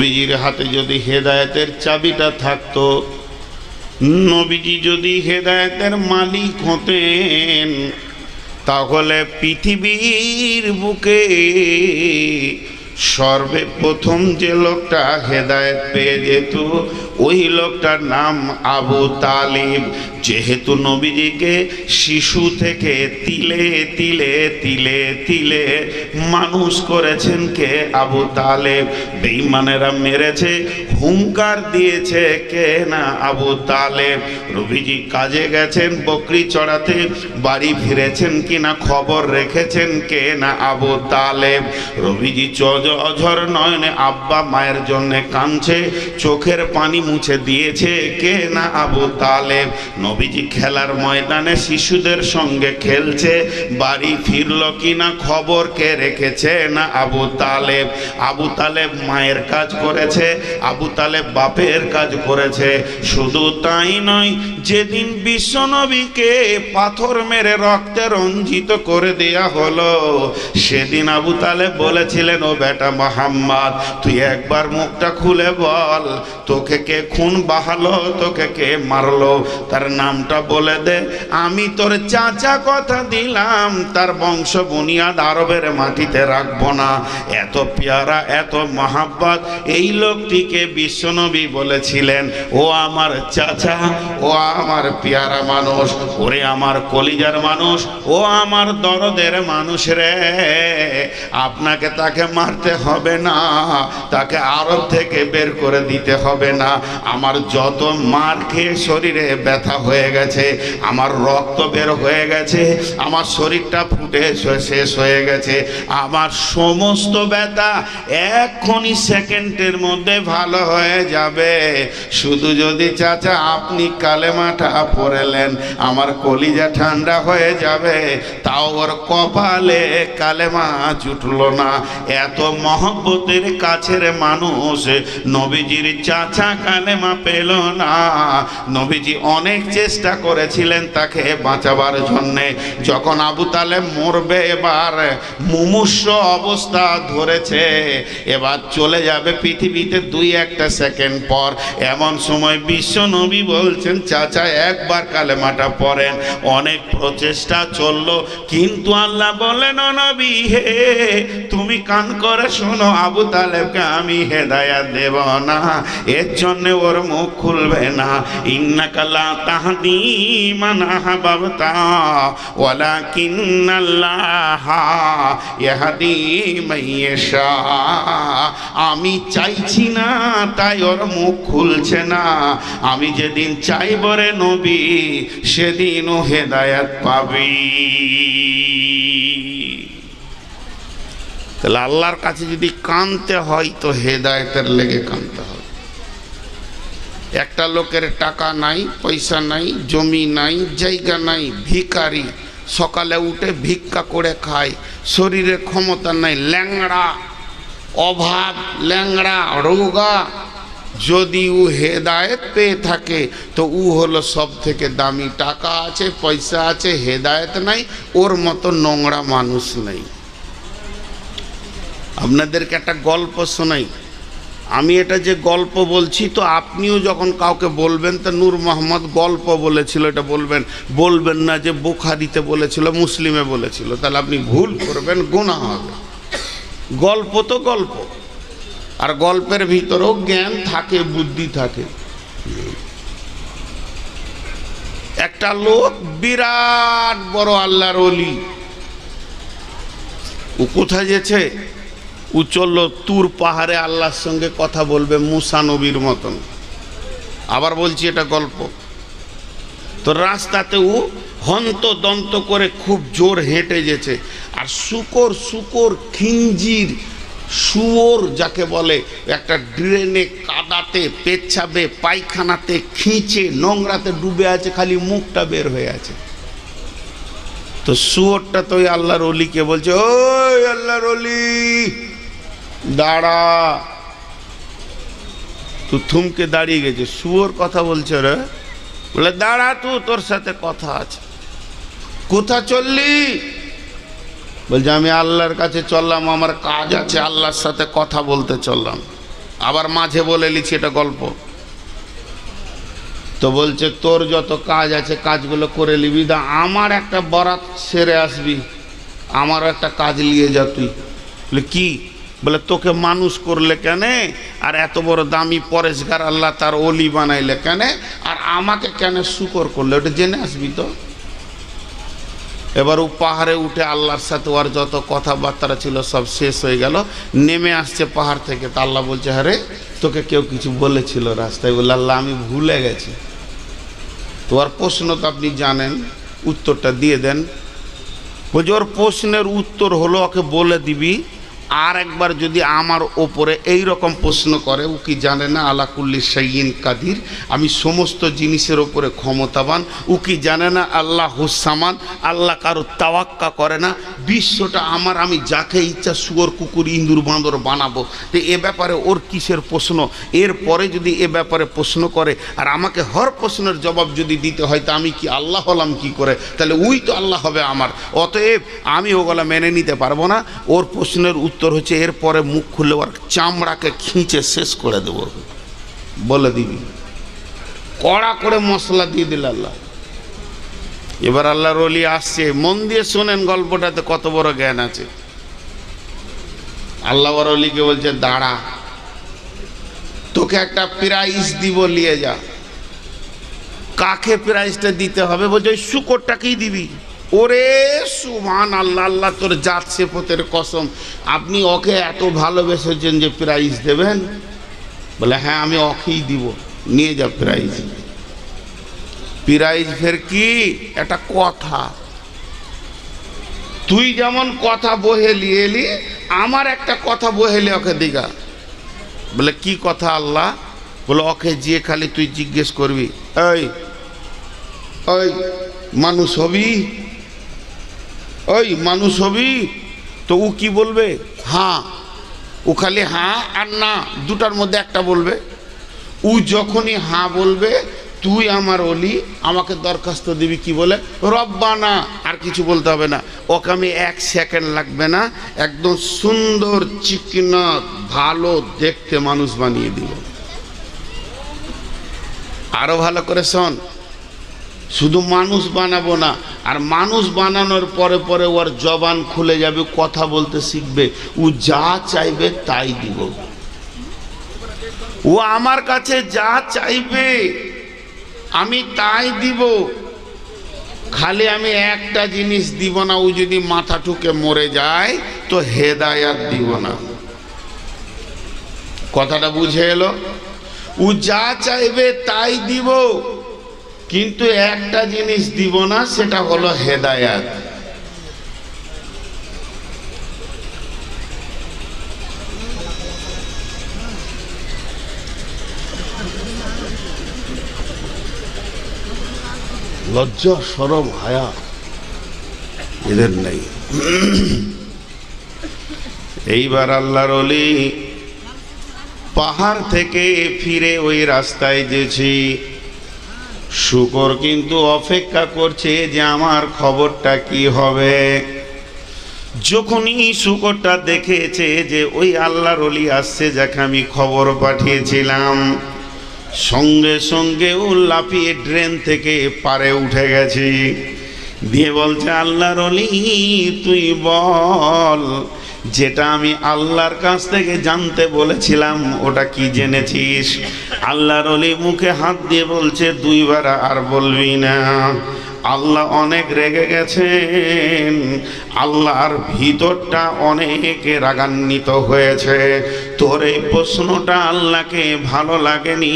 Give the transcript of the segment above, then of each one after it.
নবীজির হাতে যদি হেদায়তের চাবিটা থাকতো নবীজি যদি হেদায়তের মালিক হতেন তাহলে পৃথিবীর বুকে সর্বে প্রথম যে লোকটা হেদায়েত পেয়ে যেত, ওই লোকটার নাম আবু তালিব। যেহেতু নবীজিকে শিশু থেকে তিলে তিলে তিলে তিলে মানুষ করেছেন কে আবু তালেব? বেঈমানেরা মেরেছে, হুঙ্কার দিয়েছে কে না আবু তালেব? রবিজি কাজে গেছেন, বকরি চড়াতে, বাড়ি ফিরেছেন কিনা খবর রেখেছেন কে না আবু তালেব? রবিজি চজ অঝর নয়নে আব্বা মায়ের জন্য কাঁদছে, চোখের পানি মুছে দিয়েছে, কে না আবু তালেব? নবীজি খেলার ময়দানে শিশুদের সঙ্গে খেলছে, বাড়ি ফিরল কিনা খবর কে রেখেছে না আবু তালেব? আবু তালেব মায়ের কাজ করেছে, আবু তালেব বাপের কাজ করেছে, শুধু তাই নয় যেদিন বিশ্বনবীকে পাথর মেরে রক্তে রঞ্জিত করে দেয়া হলো, সেদিন আবু তালে বলেছিলেন, ও বেটা মোহাম্মদ, তুই একবার মুখটা খুলে বল, তোকে কে খুন বাহালো, তোকে কে মারলো? তার নামটা বলে দে, আমি তোর চাচা কথা দিলাম, তার বংশ বুনিয়াদ আরবের মাটিতে রাখব না। এত পেয়ারা, এত মহাব্বত, এই লোকটিকে বিশ্বনবী বলেছিলেন, ও আমার চাচা, ও আমার পিয়ারা মানুষ, ওরে আমার কলিজার মানুষ, ও আমার দরদের মানুষ রে। আপনাকে তাকে মারতে হবে না, তাকে আরব থেকে বের করে দিতে হবে না। আমার যত মার খেয়ে শরীরে ব্যথা হয়ে গেছে, আমার রক্ত বের হয়ে গেছে, আমার শরীরটা ফুটে শেষ হয়ে গেছে। আমার সমস্ত ব্যথা এক্ষুনি সেকেন্ডের মধ্যে ভালো হয়ে যাবে। শুধু যদি চাচা আপনি কালেমাটা পড়েলেন। আমার কলিজা ঠান্ডা হয়ে যাবে, তাও ওর কপালে কালেমা জুটলো না। এত মহব্বতের কাছের মানুষ নবীজির চাচা কালেমা পেল না। নবীজি অনেক চেষ্টা করেছিলেন তাকে বাঁচাবার জন্যে। যখন আবু তালে মরবে, এবার মুমূর্ষ অবস্থা ধরেছে। এবার চলে যাবে পৃথিবীতে দুই একটা সেকেন্ড পর। এমন সময় বিশ্ব নবী বলছেন, চাচা একবার কালেমাটা পড়েন। অনেক প্রচেষ্টা চলল, কিন্তু আল্লাহ বলেন নবী, হে, তুমি কান করে শোনো, আবু তালেবকে আমি হেদায়াত দেব না, এর জন্য ওর মুখ খুলবে না। ইন্নাকাল্লা তাহাদি মানা হাবাবতা ওয়ালাকিন্নাল্লাহ ইয়াহদি মাইয়াশা আমি চাইছি না, তাই ওর মুখ খুলছে না। আমি যেদিন চাইব রে নবী সেদিন ও হেদায়াত পাবি। তাহলে আল্লাহর কাছে যদি কানতে হয়, তো হেদায়েতের লেগে কানতে হবে। একটা লোকের টাকা নাই, পয়সা নাই, জমি নাই, জায়গা নাই ভিকারি সকালে উঠে ভিক্ষা করে খায়, শরীরে ক্ষমতা নাই, ল্যাংড়া, অভাব, ল্যাংড়া, রোগা যদি ও হেদায়েত পেয়ে থাকে, তো ও হলো সব থেকে দামি। টাকা আছে, পয়সা আছে, হেদায়েত নাই, ওর মতো নোংরা মানুষ নেই। আপনাদেরকে একটা গল্প শোনাই। আমি এটা যে গল্প বলছি, তো আপনিও যখন কাউকে বলবেন, তো নূর মোহাম্মদ গল্প বলেছিল, এটা বলবেন। বলবেন না যে বুখারিতে বলেছিল, মুসলিমে বলেছিল। তাহলে আপনি ভুল করবেন গুণা হবে। গল্প তো গল্প। আর গল্পের ভিতরেও জ্ঞান থাকে, বুদ্ধি থাকে। একটা লোক বিরাট বড় আল্লাহর অলি ও কোথায় যেছে ও চলল তুর পাহাড়ে আল্লাহর সঙ্গে কথা বলবে মুসা নবীর মতন। আবার বলছি এটা গল্প। তো রাস্তাতে ও হন্ত দন্ত করে খুব জোর হেঁটে যেছে আর শুকর শুকর খিঞ্জির শুয়োর যাকে বলে, একটা ড্রেনে কাদাতে পেচ্ছাবে পায়খানাতে, খিঁচে, নোংরাতে ডুবে আছে, খালি মুখটা বের হয়ে আছে। তো শুয়োরটা তো ওই আল্লাহর অলিকে বলছে, ওই আল্লাহর অলি দাঁড়া। তো থুমকে দাঁড়িয়ে গেছে, শুয়োর কথা বলছে রে বলে, দাঁড়া তু, তোর সাথে কথা আছে। কোথা চললি? বলছে, আমি আল্লাহর কাছে চললাম, আমার কাজ আছে, আল্লাহর সাথে কথা বলতে চললাম। আবার মাঝে বলে লিছি এটা গল্প। তো বলছে, তোর যত কাজ আছে, কাজগুলো করে নিবি দা আমার একটা বরাত সেরে আসবি, আমারও একটা কাজ নিয়ে যা তুই। বলে, কি? বলে, তোকে মানুষ করলে কেন, আর এত বড় দামি পরেশগার আল্লাহ তার অলি বানাইলে কেন, আর আমাকে কেন শুকর করলে, ওটা জেনে আসবি তো? এবার ও পাহাড়ে উঠে আল্লাহর সাথে ওর যত কথাবার্তা ছিল সব শেষ হয়ে গেল। নেমে আসছে পাহাড় থেকে। তা আল্লাহ বলছে, আরে, তোকে কেউ কিছু বলেছিল রাস্তায়? বললে, আল্লাহ, আমি ভুলে গেছি। তো ওর প্রশ্ন তো আপনি জানেন, উত্তরটা দিয়ে দেন। বলছে, ওর প্রশ্নের উত্তর হলো, ওকে বলে দিবি আর একবার যদি আমার ওপরে এই রকম প্রশ্ন করে, ও কি জানে না আলাকুল্লি সাইন কাদির, আমি সমস্ত জিনিসের ওপরে ক্ষমতাবান, ও কি জানে না আল্লাহ হুসামান আল্লাহ কারও তাওয়াক্কা করে না, বিশ্বটা আমার, আমি যাকে ইচ্ছা শুয়োর কুকুর ইন্দুর বাঁদর বানাবো। তো এ ব্যাপারে ওর কিসের প্রশ্ন? এর পরে যদি এ ব্যাপারে প্রশ্ন করে, আর আমাকে হর প্রশ্নের জবাব যদি দিতে হয়, তা আমি কি আল্লাহ হলাম কি করে? তাহলে উই তো আল্লাহ হবে আমার। অতএব আমি ওগুলো মেনে নিতে পারব না। ওর প্রশ্নের উত্তর হচ্ছে, এরপরে মুখ খুললে ওর চামড়াকে খিঁচে শেষ করে দেবো। বলে দিবি। কড়া করে মশলা দিয়ে দিল আল্লাহ। এবার আল্লাহর অলি আসছে। মন দিয়ে শোনেন গল্পটাতে কত বড় জ্ঞান আছে। আল্লাহ অলিকে বলছে, দাঁড়া। তোকে একটা প্রাইজ দিব, নিয়ে যা। কাকে প্রাইজটা দিতে হবে? বলছে, ওই শুকরটাকেই দিবি। ওরে সুমান আল্লাহ আল্লাহ তোর জাত সেপতের কসম। আপনি ওকে এত ভালোবেসেছেন যে প্রাইজ দেবেন? বলে হ্যাঁ আমি ওকেই দিব। নিয়ে যা প্রাইজ প্রাইজ ফের কি? একটা কথা। তুই যেমন কথা বহেলি, এলি, আমার একটা কথা বহেলি ওকে দিগা। বলে, কি কথা আল্লাহ? বলে, ওকে যে খালি তুই জিজ্ঞেস করবি, এই ওই মানুষ হবি? ওই মানুষ হবি? তো ও কি বলবে? হ্যাঁ ও খালি হ্যাঁ আর না, দুটার মধ্যে একটা বলবে। ও যখনই হ্যাঁ বলবে, তুই আমার অলি, আমাকে দরখাস্ত দিবি কি বলে? রব্বানা, আর কিছু বলতে হবে না। ওকে আমি এক সেকেন্ড লাগবে না, একদম সুন্দর চিকনা ভালো, দেখতে মানুষ বানিয়ে দিব। আরও ভালো করে শোন। শুধু মানুষ বানাবো না, আর মানুষ বানানোর পরে পরে ওর জবান খুলে যাবে, কথা বলতে শিখবে, ও যা চাইবে তাই দিব। ও আমার কাছে যা চাইবে, আমি তাই দিব। খালি আমি একটা জিনিস দিব না, ও যদি মাথা ঠুকে মরে যায়, তো হেদায়াত দিব না। কথাটা বুঝে এলো? ও যা চাইবে তাই দিব। কিন্তু একটা জিনিস দিব না, সেটা হলো হেদায়াত। লজ্জা, সরম, হায়া এদের নেই। এইবার আল্লাহর অলি পাহাড় থেকে ফিরে ওই রাস্তায় যেছি শুকর কিন্তু অপেক্ষা করছে যে আমার খবরটা কি হবে। যখনই শুকরটা দেখেছে যে ওই আল্লাহর অলি আসছে, যাকে আমি খবর পাঠিয়েছিলাম, সঙ্গে সঙ্গে ও লাফিয়ে ড্রেন থেকে পারে উঠে গেছি। দিয়ে বলছে, আল্লাহর অলি তুই বল যেটা আমি আল্লাহর কাছ থেকে জানতে বলেছিলাম, ওটা কি জেনেছিস? আল্লাহর অলি মুখে হাত দিয়ে বলছে, দুইবার আর বলবি না। আল্লাহ অনেক রেগে গেছেন। আল্লাহর ভিতরটা অনেকে রাগান্বিত হয়েছে। তোর এই প্রশ্নটা আল্লাহকে ভালো লাগেনি।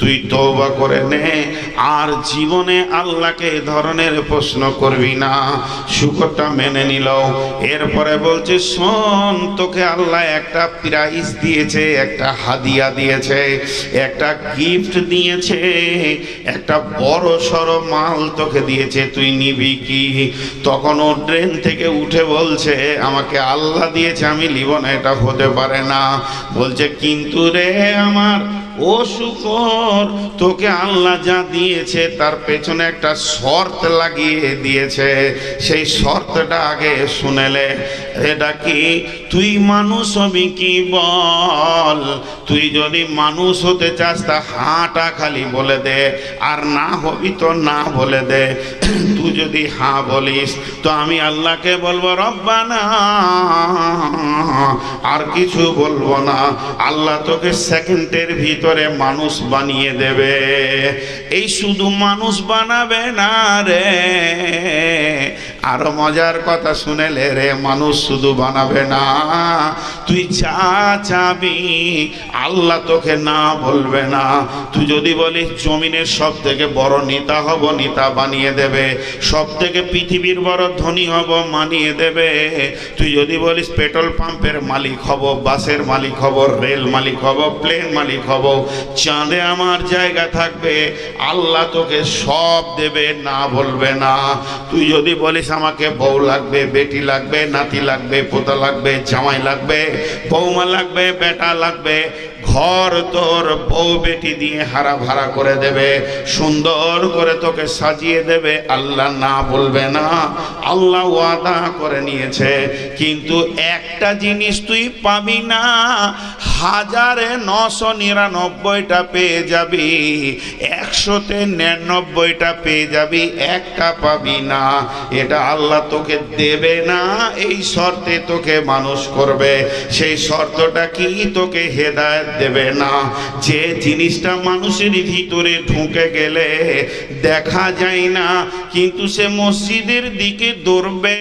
তুই তৌবা করে নে, আর জীবনে আল্লাহকে ধরনের প্রশ্ন করবি না। শুকরটা মেনে নিল এরপরে বলছে, শোন, তোকে আল্লাহ একটা প্রাইজ দিয়েছে, একটা হাদিয়া দিয়েছে, একটা গিফট দিয়েছে, একটা বড় সড়ো মাল তোকে দিয়েছে, তুই নিবি কি? তখন ও ট্রেন থেকে উঠে বলছে, আমাকে আল্লাহ দিয়েছে, আমি লিব না, এটা হতে পারে না। বলছে কিন্তু রে আমার ও শুকর, তোকে আল্লাহ যা দিয়েছে তার পেছনে একটা শর্ত লাগিয়ে দিয়েছে। সেই শর্তটা আগে শুনেলে এটা কি তুই মানুষ হবি কি বল? তুই যদি মানুষ হতে চাস তা হাঁটা খালি বলে দে, আর না হবি তো না বলে দে। তুই যদি হ্যাঁ বলিস, তো আমি আল্লাহকে বলব, রব্বানা। আর কিছু বলব না। আল্লাহ তোকে সেকেন্ডের ভিতরে মানুষ বানিয়ে দেবে। এই শুধু মানুষ বানাবে না রে। আরও মজার কথা শুনেলে রে মানুষ শুধু বানাবে না। তুই চা চাবি, আল্লাহ তোকে না বলবে না। তুই যদি বলিস, জমিনের সব থেকে বড় নেতা হব, নেতা বানিয়ে দেবে। সব থেকে পৃথিবীর বড় ধনী হব, মানিয়ে দেবে। তুই যদি বলিস, পেট্রোল পাম্পের মালিক হব, বাসের মালিক হব, রেল মালিক হব, প্লেন মালিক হব, চাঁদে আমার জায়গা থাকবে, আল্লাহ তোকে সব দেবে, না বলবে না। তুই যদি বলিস আমাকে বউ লাগবে, বেটি লাগবে, নাতি লাগবে, পোতা লাগবে, জামাই লাগবে বৌমা লাগবে, বেটা লাগবে। ঘর তোর বউ বেটি দিয়ে হারা ভাড়া করে দেবে, সুন্দর করে তোকে সাজিয়ে দেবে। আল্লাহ না বলবে না, আল্লাহ ওয়াদা করে নিয়েছে। কিন্তু একটা জিনিস তুই পাবি না হাজারে নশো নিরানব্বইটা পেয়ে যাবি, একশোতে নিরানব্বইটা পেয়ে যাবি, একটা পাবি না। এটা আল্লাহ তোকে দেবে না, এই শর্তে তোকে মানুষ করবে। সেই শর্তটা কি? তোকে হেদায়ত দেবে না। যে জিনিসটা মানুষের ভিতরে ঢুকে গেলে দেখা যায় না, কিন্তু সে মসজিদের দিকে দৌড়বে।